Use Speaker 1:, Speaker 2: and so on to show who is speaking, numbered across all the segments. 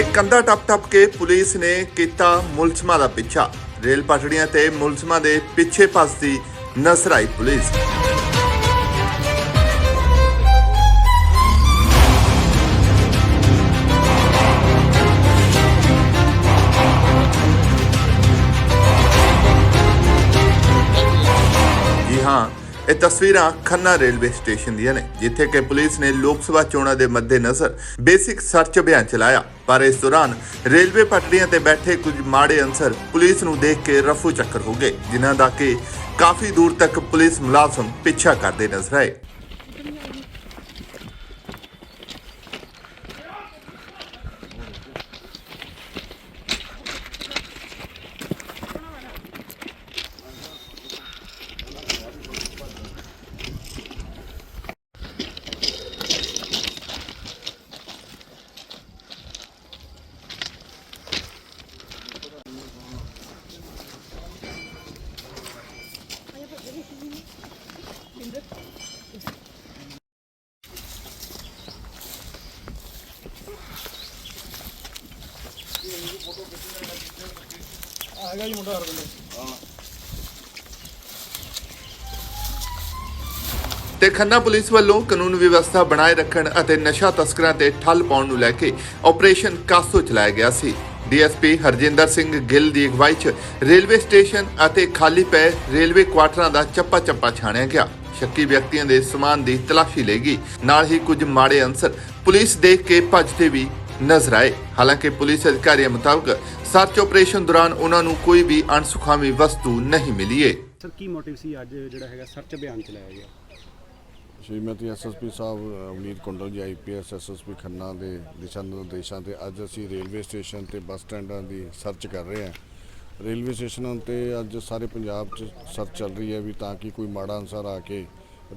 Speaker 1: ਤੇ ਕੰਧਾ ਟੱਪ ਟੱਪ ਕੇ ਪੁਲਿਸ ਨੇ ਕੀਤਾ ਮੁਲਜ਼ਮਾਂ ਦਾ ਪਿੱਛਾ। ਰੇਲ ਪਟੜੀਆਂ ਤੇ ਮੁਲਜ਼ਮਾਂ ਦੇ ਪਿੱਛੇ ਫਸਦੀ ਨਜ਼ਰ ਆਈ ਪੁਲਿਸ। ਇਹ ਤਸਵੀਰਾਂ ਖੰਨਾ ਰੇਲਵੇ ਸਟੇਸ਼ਨ ਦੀਆਂ ਨੇ, ਜਿੱਥੇ ਕਿ ਪੁਲਿਸ ਨੇ ਲੋਕ ਸਭਾ ਚੋਣਾਂ ਦੇ ਮੱਦੇਨਜ਼ਰ ਬੇਸਿਕ ਸਰਚ ਅਭਿਆਨ ਚਲਾਇਆ। ਪਰ ਇਸ ਦੌਰਾਨ ਰੇਲਵੇ ਪਟੜੀਆਂ ਤੇ ਬੈਠੇ ਕੁਝ ਮਾੜੇ ਅਨਸਰ ਪੁਲਿਸ ਨੂੰ ਦੇਖ ਕੇ ਰਫੂ ਚੱਕਰ ਹੋ ਗਏ, ਜਿਨ੍ਹਾਂ ਦਾ ਕਿ ਕਾਫੀ ਦੂਰ ਤੱਕ ਪੁਲਿਸ ਮੁਲਾਜ਼ਮ ਪਿੱਛਾ ਕਰਦੇ ਨਜ਼ਰ ਆਏ। ਤੇ ਖੰਨਾ ਪੁਲਿਸ ਵੱਲੋਂ ਕਾਨੂੰਨ ਵਿਵਸਥਾ ਬਣਾਏ ਰੱਖਣ ਅਤੇ ਨਸ਼ਾ ਤਸਕਰਾਂ ਤੇ ਠੱਲ ਪਾਉਣ ਨੂੰ ਲੈ ਕੇ ਆਪਰੇਸ਼ਨ ਕਾਸੋ ਚਲਾਇਆ ਗਿਆ ਸੀ। ਡੀਐਸਪੀ ਹਰਜਿੰਦਰ ਸਿੰਘ ਗਿੱਲ ਦੀ ਅਗਵਾਈ 'ਚ ਰੇਲਵੇ ਸਟੇਸ਼ਨ ਅਤੇ ਖਾਲੀ ਪਏ ਰੇਲਵੇ ਕੁਆਟਰਾਂ ਦਾ ਚੱਪਾ ਚੱਪਾ ਛਾਣਿਆ ਗਿਆ। ਸ਼ੱਕੀ ਵਿਅਕਤੀਆਂ ਦੇ ਸਮਾਨ ਦੀ ਤਲਾਸ਼ੀ ਲਈ ਗਈ। ਨਾਲ ਹੀ ਕੁਝ ਮਾੜੇ ਅੰਸਰ ਪੁਲਿਸ ਦੇਖ ਕੇ ਭੱਜਦੇ ਵੀ ਨਜ਼ਰ ਆਏ। ਹਾਲਾਂਕਿ ਪੁਲਿਸ ਅਧਿਕਾਰੀਆਂ ਮੁਤਾਬਕ ਸਰਚ ਆਪਰੇਸ਼ਨ ਦੌਰਾਨ ਉਹਨਾਂ ਨੂੰ ਕੋਈ ਵੀ ਅਣਸੁਖਾਵੀ ਵਸਤੂ ਨਹੀਂ ਮਿਲੀ ਏ।
Speaker 2: ਸਰ, ਕੀ ਮੋਟਿਵ ਸੀ ਅੱਜ ਜਿਹੜਾ ਹੈਗਾ ਸਰਚ ਅਭਿਆਨ ਚਲਾਇਆ ਗਿਆ?
Speaker 3: Shrimati SSP Sahib Avneet Kundal ji IPS SSP Khanna ਦੇ ਦਿਸ਼ਾ ਨਿਰਦੇਸ਼ਾਂ ਤੇ ਅੱਜ ਅਸੀਂ ਰੇਲਵੇ ਸਟੇਸ਼ਨ ਤੇ ਬੱਸ ਸਟੈਂਡਾਂ ਦੀ ਸਰਚ ਕਰ ਰਹੇ ਹਾਂ। ਰੇਲਵੇ ਸਟੇਸ਼ਨਾਂ ਤੇ ਅੱਜ ਸਾਰੇ ਪੰਜਾਬ 'ਚ ਸਰਚ ਚੱਲ ਰਹੀ ਹੈ ਵੀ ਤਾਂ ਕਿ ਕੋਈ ਮਾੜਾ ਅਨਸਰ ਆ ਕੇ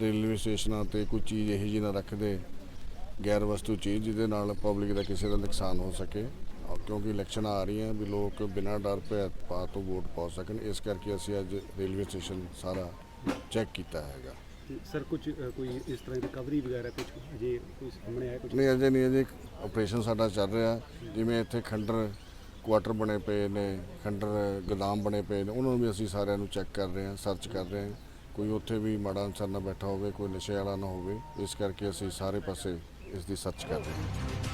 Speaker 3: ਰੇਲਵੇ ਸਟੇਸ਼ਨਾਂ ਤੇ ਕੋਈ ਚੀਜ਼ ਇਹੋ ਜਿਹੀ ਨਾ ਰੱਖ ਦੇ ਗੈਰ ਵਸਤੂ ਚੀਜ਼ ਜਿਹਦੇ ਨਾਲ ਪਬਲਿਕ ਦਾ ਕਿਸੇ ਦਾ ਨੁਕਸਾਨ ਹੋ ਸਕੇ। ਕਿਉਂਕਿ ਇਲੈਕਸ਼ਨ ਆ ਰਹੀਆਂ, ਵੀ ਲੋਕ ਬਿਨਾਂ ਡਰ ਭੈ ਪਾ ਤੋਂ ਵੋਟ ਪਾ ਸਕਣ, ਇਸ ਕਰਕੇ ਅਸੀਂ ਅੱਜ ਰੇਲਵੇ ਸਟੇਸ਼ਨ ਸਾਰਾ ਚੈੱਕ ਕੀਤਾ ਹੈਗਾ।
Speaker 2: ਸਰ, ਕੁਝ ਕੋਈ ਇਸ ਤਰ੍ਹਾਂ ਦੀ ਰਿਕਵਰੀ ਵਗੈਰਾ ਕੁਝ ਅਜੇ ਕੋਈ ਸਾਹਮਣੇ ਆਇਆ ਕੁਝ?
Speaker 3: ਨਹੀਂ, ਅਜੇ ਨਹੀਂ, ਅਜੇ ਆਪਰੇਸ਼ਨ ਸਾਡਾ ਚੱਲ ਰਿਹਾ। ਜਿਵੇਂ ਇੱਥੇ ਖੰਡਰ ਕੁਆਟਰ ਬਣੇ ਪਏ ਨੇ, ਖੰਡਰ ਗੋਦਾਮ ਬਣੇ ਪਏ ਨੇ, ਉਹਨਾਂ ਨੂੰ ਵੀ ਅਸੀਂ ਸਾਰਿਆਂ ਨੂੰ ਚੈੱਕ ਕਰ ਰਹੇ ਹਾਂ ਸਰਚ ਕਰ ਰਹੇ ਹਾਂ। ਕੋਈ ਉੱਥੇ ਵੀ ਮਾੜਾ ਅਨਸਰ ਨਾ ਬੈਠਾ ਹੋਵੇ, ਕੋਈ ਨਸ਼ੇ ਵਾਲਾ ਨਾ ਹੋਵੇ, ਇਸ ਕਰਕੇ ਅਸੀਂ ਸਾਰੇ ਪਾਸੇ ਇਸ ਦੀ ਸਰਚ ਕਰ ਰਹੇ ਹਾਂ।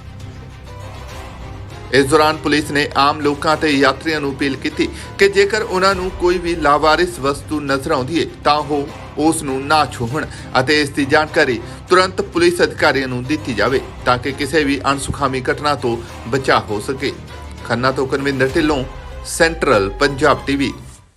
Speaker 1: ਇਸ ਦੌਰਾਨ ਪੁਲਿਸ ਨੇ ਆਮ ਲੋਕਾਂ ਤੇ ਯਾਤਰੀਆਂ ਨੂੰ ਅਪੀਲ ਕੀਤੀ ਕਿ ਜੇਕਰ ਉਹਨਾਂ ਨੂੰ ਕੋਈ ਵੀ ਲਾਵਾਰਿਸ ਵਸਤੂ ਨਜ਼ਰ ਆਉਂਦੀ ਹੈ ਤਾਂ ਉਹ ਉਸ ਨੂੰ ਨਾ ਛੂਹਣ ਅਤੇ ਇਸ ਦੀ ਜਾਣਕਾਰੀ ਤੁਰੰਤ ਪੁਲਿਸ ਅਧਿਕਾਰੀਆਂ ਨੂੰ ਦਿੱਤੀ ਜਾਵੇ ਤਾਂ ਕਿ ਕਿਸੇ ਵੀ ਅਣਸੁਖਾਮੀ ਘਟਨਾ ਤੋਂ ਬਚਾਅ ਹੋ ਸਕੇ। ਖੰਨਾ ਤੋਂ ਕਨਵਿੰਦਰ ਢਿੱਲੋਂ, ਸੈਂਟਰਲ ਪੰਜਾਬ ਟੀਵੀ।